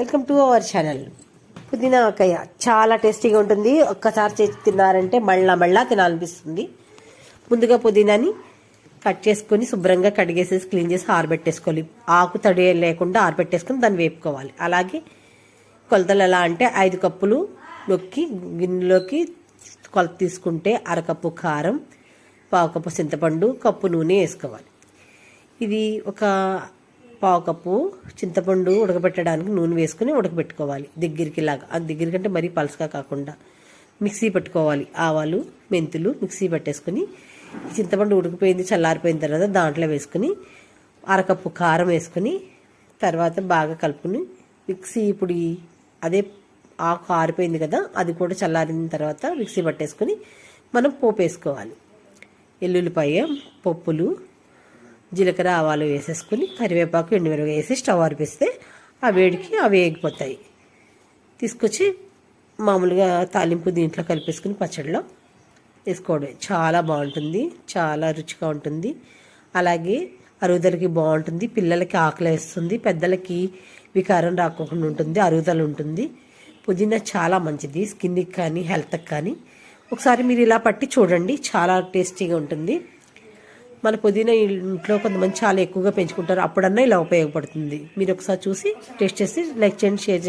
Welcome to our channel. పుదీనా ఆకాయ చాలా టేస్టీగా ఉంటుంది. ఒక్కసారి చేసి తిన్నారంటే మళ్ళా మళ్ళా తినాలనిపిస్తుంది. ముందుగా పుదీనాని కట్ చేసుకొని శుభ్రంగా కడిగేసేసి క్లీన్ చేసి ఆరబెట్టేసుకోవాలి. ఆకు తడి లేకుండా ఆరబెట్టేసుకొని దాన్ని వేపుకోవాలి. అలాగే కొలతలు ఎలా అంటే ఐదు కప్పులు నొక్కి గిన్నెలోకి కొలత తీసుకుంటే అరకప్పు కారం పావు కప్పు చింతపండు కప్పు నూనె వేసుకోవాలి. ఇది ఒక పావు కప్పు చింతపండు ఉడకబెట్టడానికి నూనె వేసుకుని ఉడకబెట్టుకోవాలి. దగ్గరికి లాగా. అది దగ్గరికంటే మరీ పలసగా కాకుండా మిక్సీ పెట్టుకోవాలి. ఆవాలు మెంతులు మిక్సీ పెట్టేసుకుని చింతపండు ఉడికిపోయింది చల్లారిపోయిన తర్వాత దాంట్లో వేసుకుని అరకప్పు కారం వేసుకుని తర్వాత బాగా కలుపుకుని మిక్సీ ఇప్పుడు అదే ఆకు ఆరిపోయింది కదా అది కూడా చల్లారిన తర్వాత మిక్సీ పట్టేసుకుని మనం పోపు వేసుకోవాలి. ఎల్లుల్లిపాయ పప్పులు జీలకర్ర ఆవాలు వేసేసుకుని కరివేపాకు ఎండుమిరపకాయ వేసి స్టవ్ ఆరిపిస్తే ఆ వేడికి అవి వేగిపోతాయి. తీసుకొచ్చి మామూలుగా తాలింపు దీంట్లో కలిపేసుకుని పచ్చడిలో వేసుకోవడమే. చాలా బాగుంటుంది. చాలా రుచిగా ఉంటుంది. అలాగే అరుగుదలకి బాగుంటుంది. పిల్లలకి ఆకలి వేస్తుంది. పెద్దలకి వికారం రాకుండా ఉంటుంది. అరుగుదల ఉంటుంది. పుదీనా చాలా మంచిది. స్కిన్కి కానీ హెల్త్కి కానీ. ఒకసారి మీరు ఇలా పట్టి చూడండి. చాలా టేస్టీగా ఉంటుంది. మన పుదీనా ఇంట్లో కొంతమంది చాలా ఎక్కువగా పెంచుకుంటారు. అప్పుడన్నా ఇలా ఉపయోగపడుతుంది. మీరు ఒకసారి చూసి టేస్ట్ చేసి లైక్ చేయండి షేర్ చేయండి.